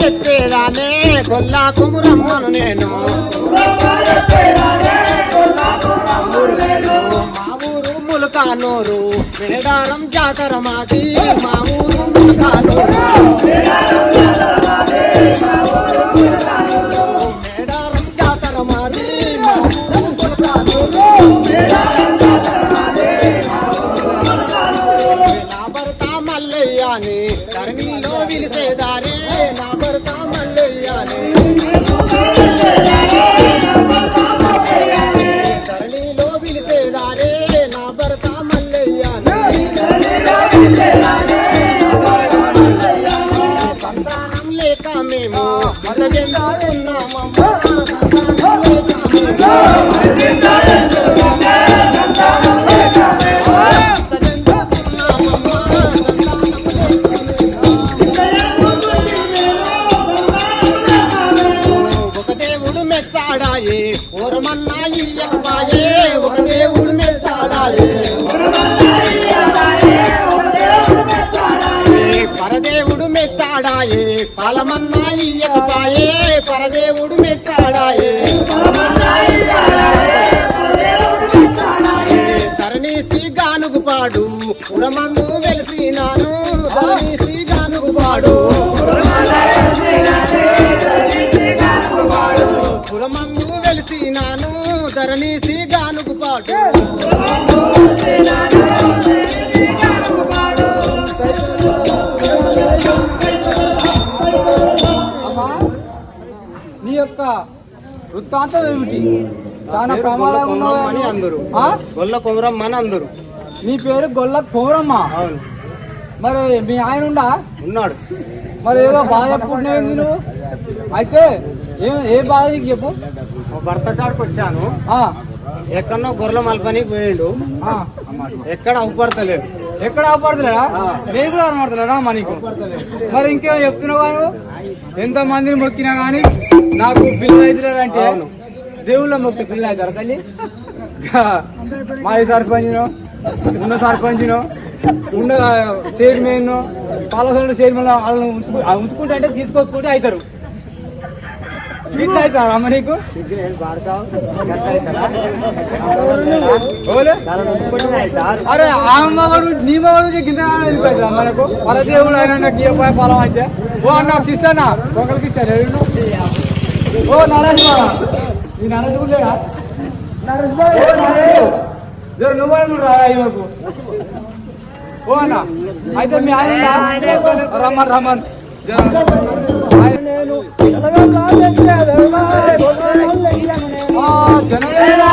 చెప్పేదానే కొల్లాపుకు రమ్మను నేను మా ఊరు ములకానూరు మేడారం జాతర మాది మా ఊరు ములకానూరు. మెచ్చాడాయే ఓరమన్నా ఇయ్యకపాయే ఒక దేవుడు మెచ్చాడాయే పరదేవుడు మెచ్చాడాయే పాలమన్నా ఇయ్యకపాయే పరదేవుడు మెచ్చాడాయే. పురమందు వెలిసినాను తరణీసి గానుగు పాడు పురమందు వెలిసినాను ధరణీసి గానుగు పాడు నీ యొక్క వృత్తాంతం ఏమిటి? చాలా ప్రమాదాలు అని ఉన్నావు? అందరు? గొల్ల కొమరం అని అందరు. నీ పేరు గొల్ల కోరమ్మ అవును. మరి మీ ఆయన ఉండా? ఉన్నాడు. మరి ఏదో బాధ చెప్పుకుంటున్నావు నువ్వు అయితే ఏ ఏ బాధ నీకు చెప్పు? భర్త కాడికి వచ్చాను. ఎక్కడో గొర్రెల మల్పని పోయిండు. ఎక్కడ అవుపడతలేడు ఎక్కడ ఆపడుతున్నాడా నేను కూడా అనబడుతున్నాడా మా నీకు? మరి ఇంకేమో చెప్తున్నావా ఎంత మందిని మొక్కినా కానీ నాకు పిల్లలు అవుతున్నారు అంటే. దేవుళ్ళ మొక్కి పిల్లలు అవుతారు తల్లి? మాజీ సర్పంచ్ను? ఉన్న సర్పంచ్ను ఉన్న చైర్మన్ పాలసంలో చైర్మన్ వాళ్ళని ఉంచుకు ఉంచుకుంటే అంటే తీసుకొచ్చుకుంటే అవుతారు. ఇట్లా అవుతారు అమ్మ నీకు? అరే ఆ మగడు నీ మగడు కింద వెళ్ళిపోయిందా మనకు పరదేవుడు దేవుడు ఆయన నాకు ఏ పై పొలం అంటే. ఓ అన్న ఇస్తానా? ఒకరికి ఇస్తాను ఓ నరేష్ బాబా. ఈ నరేష్ లేడా? నరేష్ జర నువ్వు అని రా ఈమెకు? ఓ అన్న అయితే మీ ఆయన? రమ్మన్ రమ్మన్. జర. ఆయన- ఆ, జనరేలా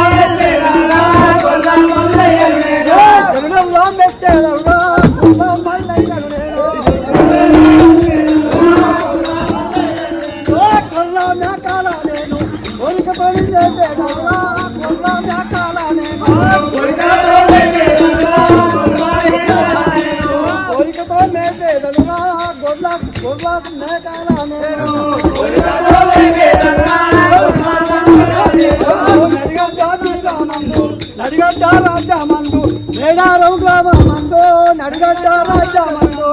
నడిగడ్డ రాజ్యమందు మేడారం గ్రామమందు నడిగడ్డ రాజ్యమందు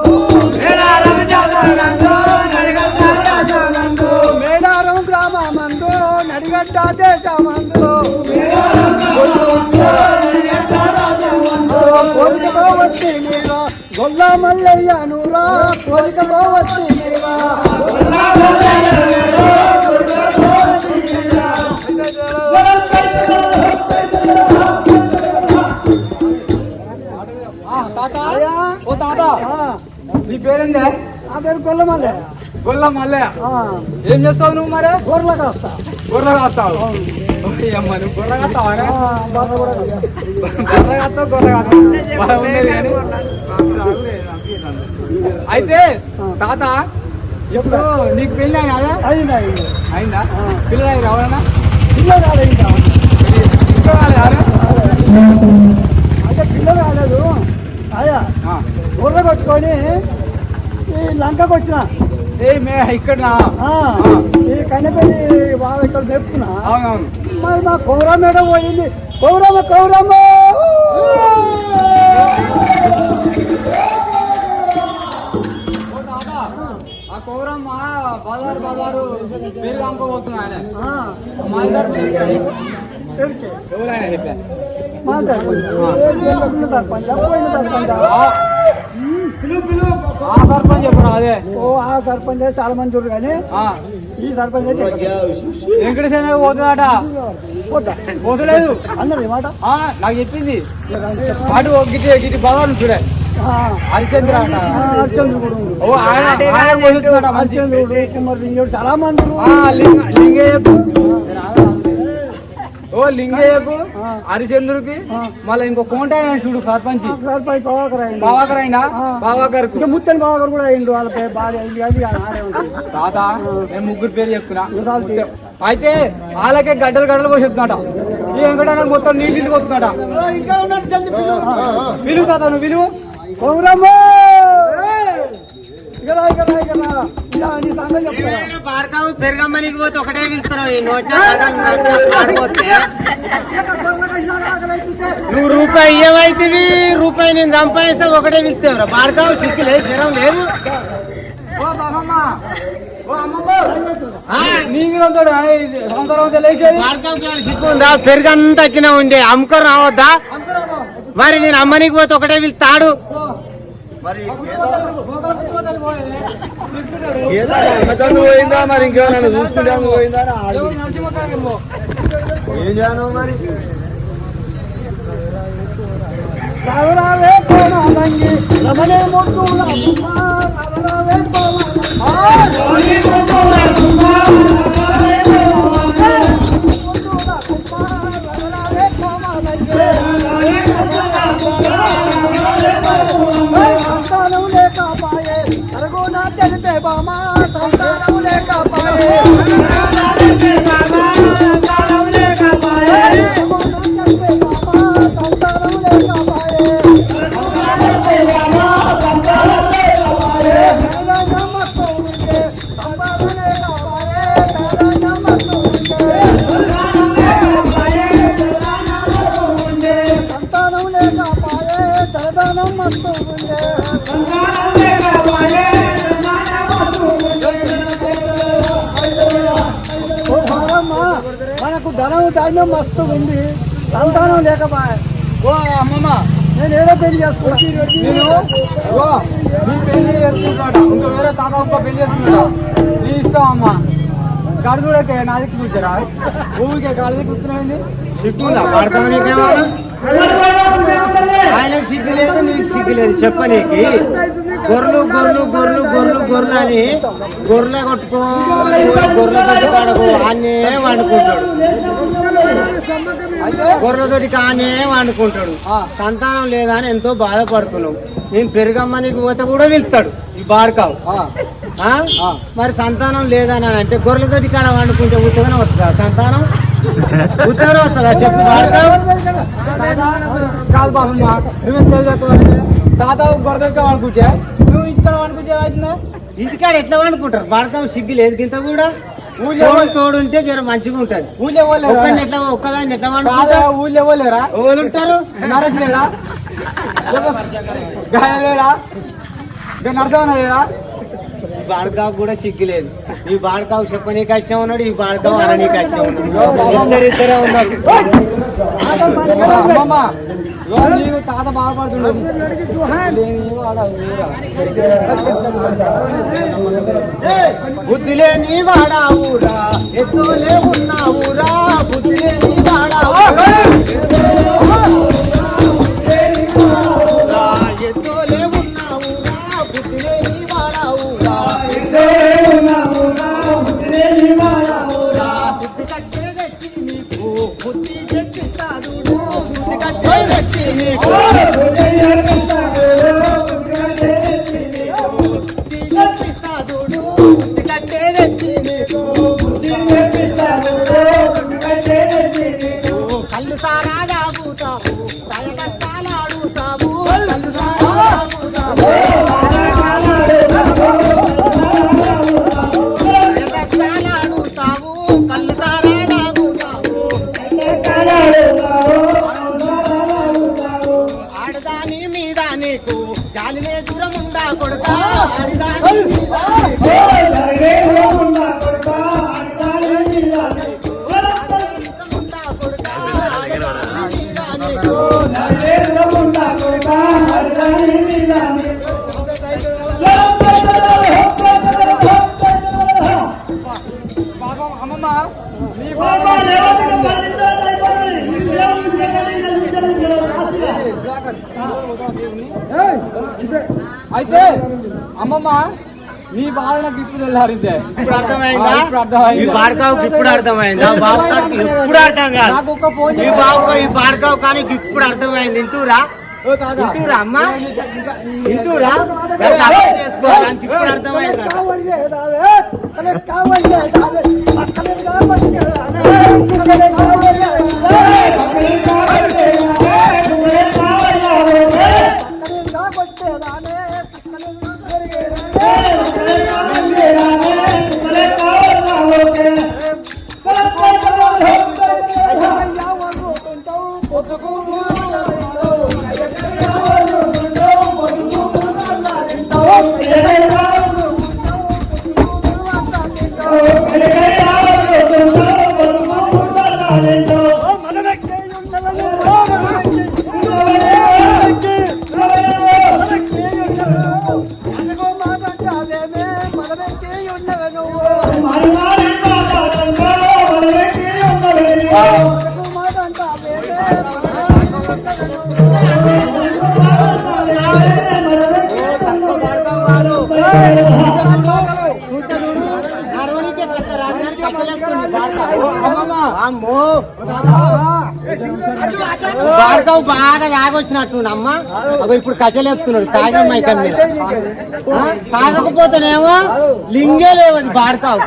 మేడారం గ్రామమందు నడిగడ్డ దేశమందు కోరికతో వచ్చి నీరా ఆ, తాత? ఓ తాత. నీ పేరేందే? ఆ పేరు గొల్ల మల్లయ్య గొల్ల మల్లయ్య ఆ, ఏం చేస్తావు నువ్వు మరి? గొర్రెలకు వస్తా గొర్రె కాస్తావు అమ్మ నువ్వు గొర్రె కాస్తావా గొర్రె. కాస్తావు గొర్రె కాస్తావు బాగా ఉండేది కానీ? అయితే తాత ఇప్పుడు నీకు పెళ్ళి అయినా అయింది అయింది. పిల్లలు రావాలన్నా పిల్ల కాదు ఇంకా ఇంకా కాలేదా? అంటే పిల్ల కాలేదు అయ్యా ఆ. గొర్రె కొట్టుకొని ఈ లంకకు వచ్చిన. ఏ మే ఇక్కడ ఈ కన్నెపల్లి వాళ్ళ ఇక్కడ చెప్తున్నా అవునవును. మరి మా కోర మేడం పోయింది? కౌరమ్మ కౌరమ్మ! కౌరమ్మ బజారు బజారు పేరు ఆయన మా సర్పంచ్ చెప్పరా అదే. ఓ ఆ సర్పంచ్ చాలా మంది చూడరు కానీ ఈ సర్పంచ్ అయితే వెంకటేశ్వర పోతుందట పోతా. పోతలేదు. అన్నది మాట? నాకు చెప్పింది. అటు గిటి గిటి బజారు చూడే. హరిచంద్ర ఓ ఆయన ఆయన కుమార్ చాలా మంది ఆ, లింగ లింగయ్యకు ఓ లింగయ్యకు హరిచంద్రుకి మళ్ళీ ఇంకో కోంట ఆయన చూడు సర్పంచ్. సర్పంచ్ పవాకర్ అయింది బావాకర్ అయినా బావాకర్ ముత్తని బావగారు కూడా అయిండు వాళ్ళ పేరు బాగా అయింది అది తాత నేను ముగ్గురు పేరు చెప్తున్నా. అయితే వాళ్ళకే గడ్డలు గడ్డలు పోసి ఈ వెంకటన్న మొత్తం నీళ్ళు పోతున్నాట విలువ తాత నువ్వు విలువ కౌరమ్మ ఇక రా, ఇక రా, ఇక రా. ఇలా నీ సంగతి చెప్తారా పాడకావు పెరగమ్మనికి పోతే ఒకటే ఈ ఆడిపోతే. నువ్వు రూపాయి ఇయ్యవైతివి రూపాయి నేను సంపాదిస్తే ఒకటే పిలుస్తావురా పాడకావు సిక్కు లేదు జ్వరం లేదు. పెరుగంతా ఉండే. అమ్ముకొని రావద్దా? మరి నేను అమ్మనికి పోతే ఒకటే పిలుస్తాడు పోయిందా మరి ఇంకేమైనా చూసుకుంటాము పోయిందా ఏం చేయాలి మరి? ధాన్యం మస్తు ఉంది. సంతానం లేకపోయా ఓ అమ్మమ్మ. నేను ఏదో పెళ్ళి చేసుకున్నా. ఇంకో వేరే తాత పెళ్ళి నీ ఇష్టం అమ్మ. దిక్కు కూర్చోరా. ఊరికే గాలి దిక్కు ఆయనకు సిగ్గు లేదు నీకు సిగ్గు లేదు. చెప్ప నీకు. గొర్రెలు గొర్రెలు గొర్రెలు గొర్రెలు గొర్రెలు అని గొర్రెలే కొట్టుకోని గొర్రెల తోటి కాడకు ఆనే వండుకుంటాడు. గొర్రెలతోటి కానే వండుకుంటాడు. సంతానం లేదా అని ఎంతో బాధపడుతున్నావు నేను పెరుగమ్మ నీకు పోతే కూడా వెళ్తాడు ఈ బాడకావు? మరి సంతానం లేదని అని అంటే గొర్రెలతోటి కాడ వండుకుంటే ఉత్తగానే వస్తుందా? సంతానం? ఉత్తరం వస్తుందా చెప్పు కాదు బాబమ్మ నువ్వు తెలుసుకోవాలి తాత గొడవ అనుకుంటే నువ్వు ఇక్కడ అనుకుంటే ఏమవుతుందా ఇంటికాడ ఎట్లా అనుకుంటారు పడతాం సిగ్గు లేదు గింత కూడా ఊళ్ళో తోడు ఉంటే జర మంచిగా ఉంటది ఊళ్ళో వాళ్ళేరా ఎట్లా ఒక్కదాన్ని ఎట్లా అనుకుంటా ఊళ్ళో వాళ్ళేరా ఎవరు ఉంటారు నరేష్ లేడా గాయ లేడా కూడా సిగ్గు లేదు ఈ బాడకావు చెప్పని కష్టం ఉన్నాడు ఈ బాడకావు అనని కష్టం ఉన్నాడు ఇద్దరిద్దరే ఉన్నారు అమ్మమ్మ ఇగో నీవు తాత బాధపడుతుండు బుద్ధి లేని వాడావురా ఎత్తులే ఉన్నావురా బుద్ధి లేని వాడావురా 那咋咋不走 అయితే అమ్మమ్మ నీ బాధ నాకు ఇప్పుడు వెళ్ళారిందే ఇప్పుడు అర్థమైందా? ఇప్పుడు అర్థమైంది. ఈ బాడకావుకి ఇప్పుడు అర్థమైందా? బాబు ఇప్పుడు అర్థం కాదు. నాకు ఒక్క ఫోన్ ఈ బాబు ఈ బాడకావు కానీ ఇప్పుడు అర్థమైంది. ఇంటూరా ఇంటూరా అమ్మా? ఇంటూరా చేసుకోవడానికి ఇప్పుడు అర్థమైందా? బాడకావు బాగా తాగొచ్చినట్టు అమ్మ అగో ఇప్పుడు కచ్చలేపుతున్నాడు తాగిన మైకం మీద. తాగకపోతేనేమో లింగే లేవది బాడకావు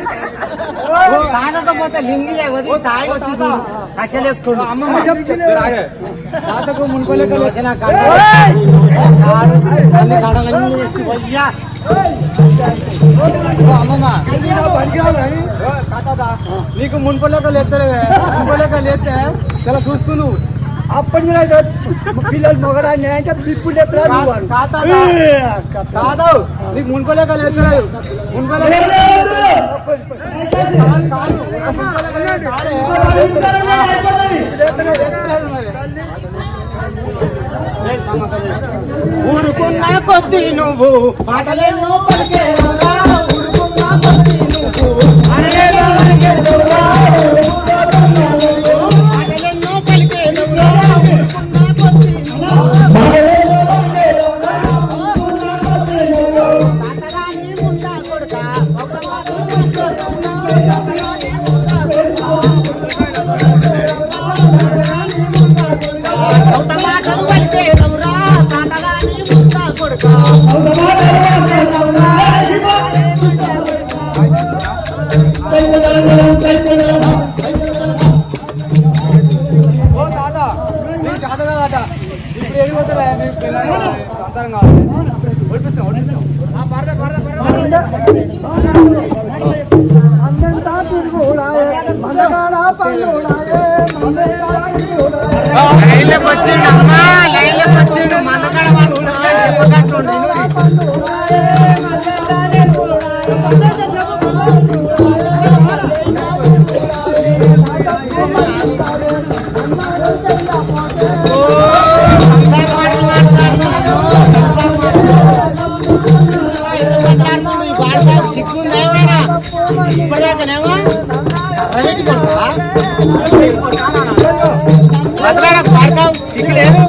తాగకపోతే లింగి లేవది తాగి వచ్చి కచ్చలేపుతున్నాడు అమ్మమ్మ రాగే. తాతకు మునుకోలేక అన్ని కడలన్నీ వచ్చి పోయ్యా. ఓ అమ్మమ్మ ఓ తాత నీకు మునుకోలేక లేస్తలేవే మునుకోలేక లేస్తే చాలా చూస్తూ నువ్వు అప్పటి పిల్లలు మొగడాన్ని అంటే బిప్పుడు ఎత్తురా నువ్వు వాడు. తాత కాదు నీకు మునుకోలేక లేస్తలేదు మునుకోలేక ఊరుకున్న కొద్ది నువ్వు పాటలేను పలికేవురా. ఊరుకున్న కొద్ది నువ్వు పాటలేను పాటలేను ఊరుకున్న కొద్ది నువ్వు తాతరాని ముండా సంతానం కావాలి తిరుగుడాయే. లైన్లోకి వచ్చిండు బతలాడకు పడతావు సిగ్గు లేదు.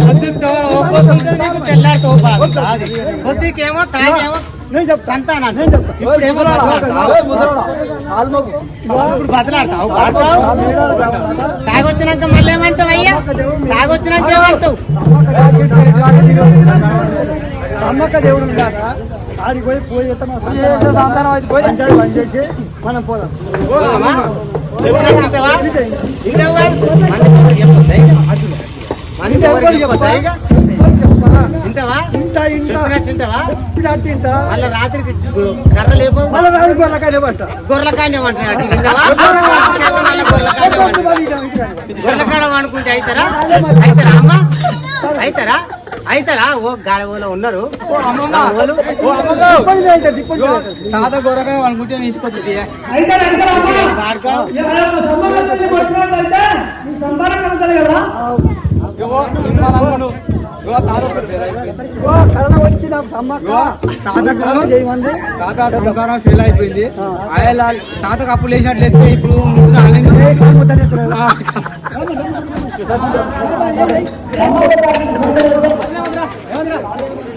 పొద్దుతో పొద్దుతో నీకు తెల్లారితో బాగా అది పొద్దుకేమో తాగేమో ఓ ముసలోడా ఆల్మోకు ఇప్పుడు బతలాడతావు పాడతావు తాగొచ్చినాక మళ్ళీ ఏమంటావు అయ్యా? తాగొచ్చినాక ఏమంటావు? అమ్మక్క దేవుడు ఆడికి పోయి పోయి సంతానం అయితే పోయి. మనం పోదాం. తింటావా? తింటావా తింటావా మళ్ళీ రాత్రికి కర్ర లేపు మళ్ళీ వండుకుంటే అవుతారా అవుతారా అమ్మ అవుతారా అయితారా ఓ గాడవలో ఉన్నారు. తాత తాత ఫెయిల్ అయిపోయింది. ఆయన తాతకు అప్పులు వేసినట్లయితే ఇప్పుడు 好好的